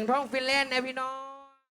งทองฟินแลนด์นะพี่น้อง